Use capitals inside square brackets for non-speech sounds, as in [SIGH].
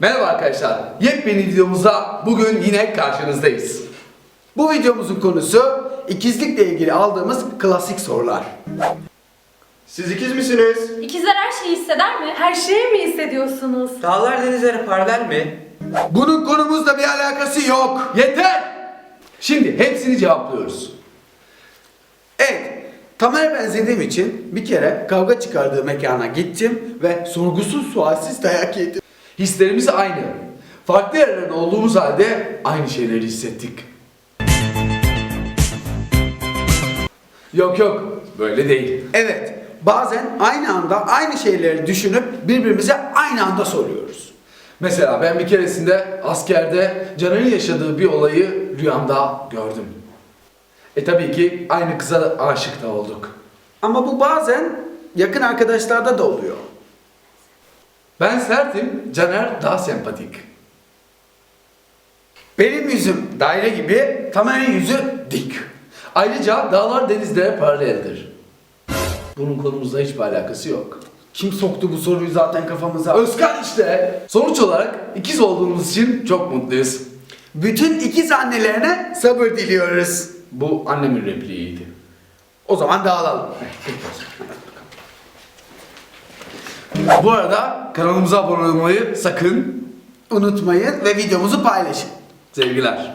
Merhaba arkadaşlar. Yepyeni videomuzda bugün yine karşınızdayız. Bu videomuzun konusu ikizlikle ilgili aldığımız klasik sorular. Siz ikiz misiniz? İkizler her şeyi hisseder mi? Her şeyi mi hissediyorsunuz? Dağlar denizlere paralel mi? Bunun konumuzla bir alakası yok. Yeter! Şimdi hepsini cevaplıyoruz. Evet, Tamer'e benzediğim için bir kere kavga çıkardığı mekana gittim ve sorgusuz sualsiz dayak yedim. Hislerimiz aynı. Farklı yerlerde olduğumuz halde aynı şeyleri hissettik. Yok yok, böyle değil. Evet, bazen aynı anda aynı şeyleri düşünüp birbirimize aynı anda soruyoruz. Mesela ben bir keresinde askerde Caner'in yaşadığı bir olayı rüyamda gördüm. E tabii ki aynı kıza aşık da olduk. Ama bu bazen yakın arkadaşlarda da oluyor. Ben sertim, Caner daha sempatik. Benim yüzüm daire gibi, Tamer'in yüzü dik. Ayrıca dağlar denizlere paraleldir. Bunun konumuzla hiçbir alakası yok. Kim soktu bu soruyu zaten kafamıza? Özkan işte. Sonuç olarak ikiz olduğumuz için çok mutluyuz. Bütün ikiz annelerine sabır diliyoruz. Bu annemin repliğiydi. O zaman dağılalım. [LAUGHS] Bu arada kanalımıza abone olmayı sakın Unutmayın ve videomuzu paylaşın. sevgiler.